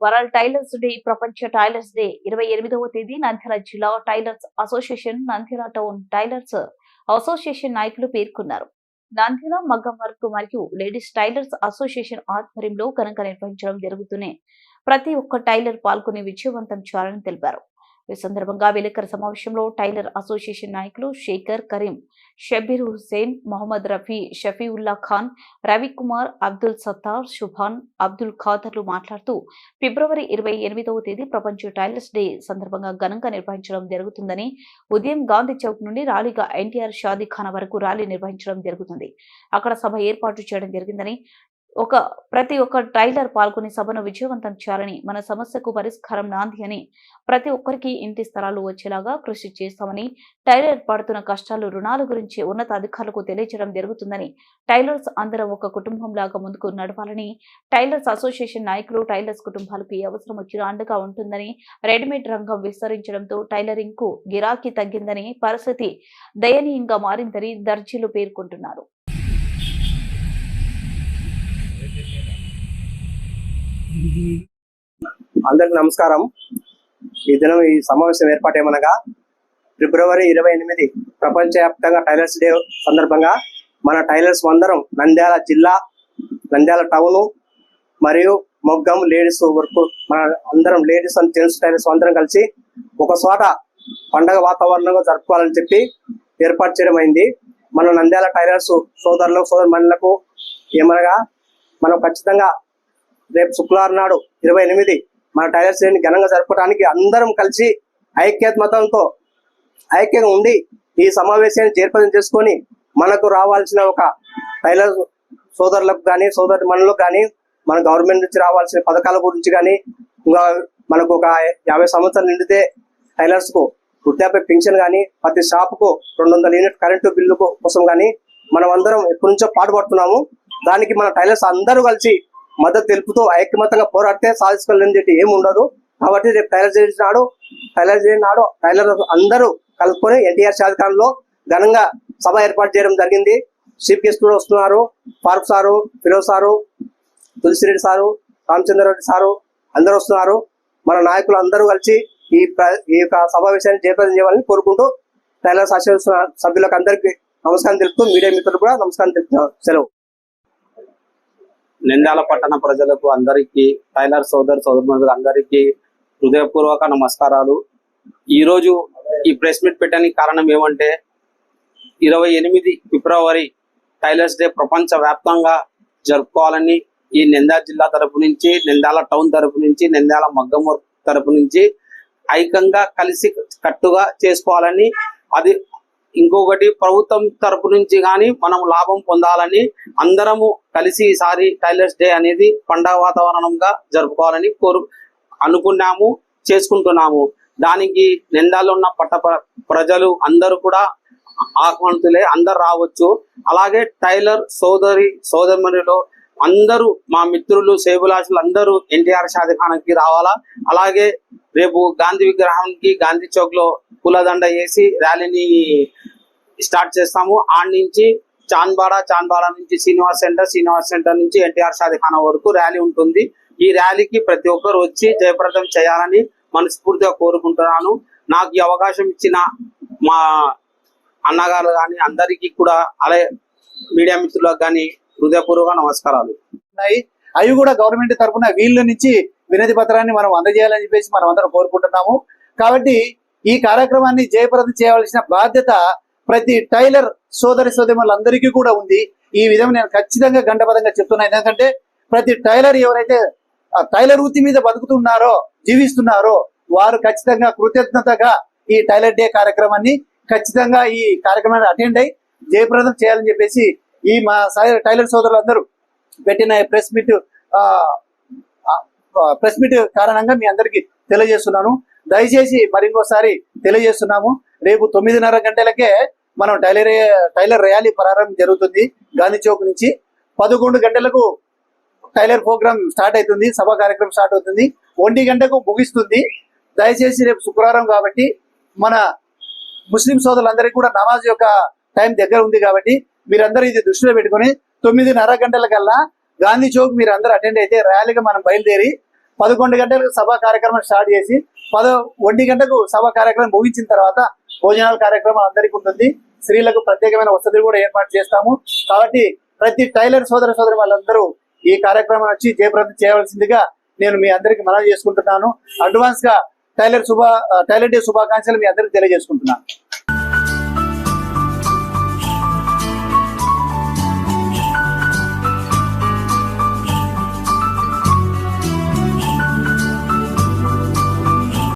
World tailors day ప్రపంచ tailors day ఇరవై ఎనిమిదవ తేదీ నంద్యాల జిల్లా tailors association Nandyal town tailors association నాయకులు పేర్కొన్నారు. నంద్యాల మగ్గం వర్క్ మరియు లేడీస్ టైలర్స్ అసోసియేషన్ ఆధ్వర్యంలో ఘనంగా నిర్వహించడం జరుగుతూనే ప్రతి ఒక్క టైలర్ పాల్గొని విజయవంతం చేయాలని తెలిపారు. ఈ సందర్భంగా విలేకరు సమావేశంలో టైలర్ అసోసియేషన్ నాయకులు శేఖర్ కరీం షబీర్ హుస్సేన్ మొహమ్మద్ రఫీ షఫీవుల్లా ఖాన్ రవికుమార్ అబ్దుల్ సత్తార్ సుభాన్ అబ్దుల్ ఖాదర్లు మాట్లాడుతూ ఫిబ్రవరి ఇరవై ఎనిమిదవ తేదీ ప్రపంచ టైలర్స్ డే సందర్భంగా ఘనంగా నిర్వహించడం జరుగుతుందని ఉదయం గాంధీ చౌక్ నుండి ర్యాలీగా ఎన్టీఆర్ షాదీఖానా వరకు ర్యాలీ నిర్వహించడం జరుగుతుంది. అక్కడ సభ ఏర్పాటు చేయడం జరిగిందని ఒక ప్రతి ఒక్క టైలర్ పాల్గొని సభను విజయవంతం చేయాలని మన సమస్యకు పరిష్కారం నాంది అని ప్రతి ఒక్కరికి ఇంటి స్థలాలు వచ్చేలాగా కృషి చేస్తామని టైలర్ పడుతున్న కష్టాలు రుణాల గురించి ఉన్నత అధికారులకు తెలియజేయడం జరుగుతుందని టైలర్స్ అందరం ఒక కుటుంబంలాగా ముందుకు నడవాలని టైలర్స్ అసోసియేషన్ నాయకులు టైలర్స్ కుటుంబాలకు అవసరం వచ్చినా అండగా ఉంటుందని రెడీమేడ్ రంగం విస్తరించడంతో టైలరింగ్కు గిరాకీ తగ్గిందని పరిస్థితి దయనీయంగా మారిందని దర్జీలు పేర్కొంటున్నారు. అందరికి నమస్కారం. ఈ దినం ఈ సమావేశం ఏర్పాటేమనగా ఫిబ్రవరి ఇరవై ఎనిమిది ప్రపంచవ్యాప్తంగా టైలర్స్ డే సందర్భంగా మన టైలర్స్ అందరం నంద్యాల జిల్లా నంద్యాల టౌను మరియు మొగ్గం లేడీస్ వరకు మన అందరం లేడీస్ అండ్ జెంట్స్ టైలర్స్ అందరం కలిసి ఒక చోట పండగ వాతావరణంగా జరుపుకోవాలని చెప్పి ఏర్పాటు చేయడం అయింది. మన నంద్యాల టైలర్స్ సోదరులకు సోదరుమణులకు ఏమనగా మనం ఖచ్చితంగా రేపు శుక్రవారం నాడు ఇరవై ఎనిమిది మన టైలర్స్ డేని ఘనంగా జరపడానికి అందరం కలిసి ఐక్యత మతంతో ఐక్యంగా ఉండి ఈ సమావేశాన్ని చేర్పదం చేసుకొని మనకు రావాల్సిన ఒక టైలర్ సోదరులకు కానీ సోదరు మనలకు కానీ మన గవర్నమెంట్ నుంచి రావాల్సిన పథకాల గురించి కానీ ఇంకా మనకు ఒక యాభై సంవత్సరాలు నిండితే టైలర్స్కు వృద్ధాప్య పెన్షన్ కానీ ప్రతి షాపుకు రెండు వందల యూనిట్ కరెంటు బిల్లు కోసం కానీ మనం అందరం ఎప్పటి నుంచో పాటుపడుతున్నాము. దానికి మన టైలర్స్ అందరూ కలిసి మద్దతు తెలుపుతూ ఐక్యమతంగా పోరాడితే సాధించుకోలేని ఏమి ఉండదు. కాబట్టి రేపు టైలర్ డే నాడు టైలర్ డే నాడు టైలర్ అందరూ కలుపుకొని ఎన్టీఆర్ షాదిఖాన్లో ఘనంగా సభ ఏర్పాటు చేయడం జరిగింది. చీఫ్ గెస్ట్ కూడా వస్తున్నారు. Farooq sir Firoz sir Tulasireddy sir Ramachandrareddy sir అందరూ వస్తున్నారు. మన నాయకులు అందరూ కలిసి ఈ ప్ర- ఈ యొక్క సమావేశాన్ని జయప్రదం చేయాలని కోరుకుంటూ టైలర్ సభ్యులకు అందరికీ నమస్కారం తెలుపుతూ మీడియా మిత్రులు కూడా నమస్కారం తెలుపుతున్నారు సెలవు. నింద్యాల పట్టణ ప్రజలకు అందరికీ టైలర్ సోదరు సోదరులకు అందరికీ హృదయపూర్వక నమస్కారాలు. ఈరోజు ఈ ప్రెస్ మీట్ పెట్టడానికి కారణం ఏమంటే ఇరవై ఎనిమిది ఫిబ్రవరి టైలర్స్ డే ప్రపంచ వ్యాప్తంగా జరుపుకోవాలని ఈ నిందా జిల్లా తరపు నుంచి నింద్యాల టౌన్ తరపు నుంచి నింద్యాల మగ్గమూర్ తరపు నుంచి ఐకంగా కలిసి కట్టుగా చేసుకోవాలని అది ఇంకొకటి ప్రభుత్వం తరపు నుంచి కానీ మనం లాభం పొందాలని అందరము కలిసి ఈసారి టైలర్స్ డే అనేది పండగ వాతావరణంగా జరుపుకోవాలని కోరు అనుకున్నాము చేసుకుంటున్నాము. దానికి నిందాలు ఉన్న పట్ట ప్ర- ప్రజలు అందరూ కూడా ఆహ్వానితులే అందరు రావచ్చు. అలాగే టైలర్ సోదరి సోదరులు అందరూ మా మిత్రులు సేబులాసులు అందరూ ఎన్టీఆర్ షాదిఖానాకి రావాలా? అలాగే రేపు గాంధీ విగ్రహానికి గాంధీ చౌక్లో పూలదండ వేసి ర్యాలీని స్టార్ట్ చేస్తాము. ఆడ నుంచి చాంద్బాడా చాంద్బాడా నుంచి శ్రీనివాస్ సెంటర్ శ్రీనివాస్ సెంటర్ నుంచి ఎన్టీఆర్ షాదిఖానా వరకు ర్యాలీ ఉంటుంది. ఈ ర్యాలీకి ప్రతి ఒక్కరు వచ్చి జయప్రదం చేయాలని మనస్ఫూర్తిగా కోరుకుంటున్నాను. నాకు ఈ అవకాశం ఇచ్చిన మా అన్నగారు కానీ అందరికీ కూడా అలాగే మీడియా మిత్రులకు కానీ హృదయపూర్వక నమస్కారాలు. ఉన్నాయి. అవి కూడా గవర్నమెంట్ తరఫున వీళ్ళ నుంచి వినతి పత్రాన్ని మనం అందజేయాలని చెప్పేసి మనం అందరం కోరుకుంటున్నాము. కాబట్టి ఈ కార్యక్రమాన్ని జయప్రదం చేయవలసిన బాధ్యత ప్రతి టైలర్ సోదరి సోదరులందరికీ కూడా ఉంది. ఈ విధంగా నేను ఖచ్చితంగా గంటపదంగా చెప్తున్నాను. ఎందుకంటే ప్రతి టైలర్ ఎవరైతే టైలర్ వృత్తి మీద బతుకుతున్నారో జీవిస్తున్నారో వారు ఖచ్చితంగా కృతజ్ఞతగా ఈ టైలర్ డే కార్యక్రమాన్ని ఖచ్చితంగా ఈ కార్యక్రమాన్ని అటెండ్ అయి జయప్రదం చేయాలని చెప్పేసి ఈ మా సై- టైలర్ సోదరులందరూ పెట్టిన ప్రెస్ మీట్ ప్రెస్ మీట్ కారణంగా మీ అందరికీ తెలియజేస్తున్నాను. దయచేసి మరింకోసారి తెలియజేస్తున్నాము. రేపు తొమ్మిదిన్నర గంటలకే మనం టైలర్ టైలర్ ర్యాలీ ప్రారంభం జరుగుతుంది గాంధీ చౌక్ నుంచి. పదకొండు గంటలకు టైలర్ ప్రోగ్రామ్ స్టార్ట్ అవుతుంది సభ కార్యక్రమం స్టార్ట్ అవుతుంది. ఒంటి గంటకు ముగిస్తుంది. దయచేసి రేపు శుక్రవారం కాబట్టి మన ముస్లిం సోదరులందరికీ కూడా నమాజ్ యొక్క టైం దగ్గర ఉంది కాబట్టి మీరందరూ ఇది దృష్టిలో పెట్టుకొని తొమ్మిదిన్నర గంటల కల్లా గాంధీ చౌక్ మీరు అందరూ అటెండ్ అయితే ర్యాలీగా మనం బయలుదేరి పదకొండు గంటలకు సభా కార్యక్రమం స్టార్ట్ చేసి పద ఒంటి గంటకు సభా కార్యక్రమం ముగించిన తర్వాత భోజనాల కార్యక్రమం అందరికీ ఉంటుంది. స్త్రీలకు ప్రత్యేకమైన వసతులు కూడా ఏర్పాటు చేస్తాము. కాబట్టి ప్రతి టైలర్ సోదర సోదరి వాళ్ళందరూ ఈ కార్యక్రమం వచ్చి జయప్రదం చేయవలసిందిగా నేను మీ అందరికి మనవి చేసుకుంటున్నాను. అడ్వాన్స్గా టైలర్ శుభ టైలర్ డే శుభాకాంక్షలు మీ అందరికి తెలియజేసుకుంటున్నాను.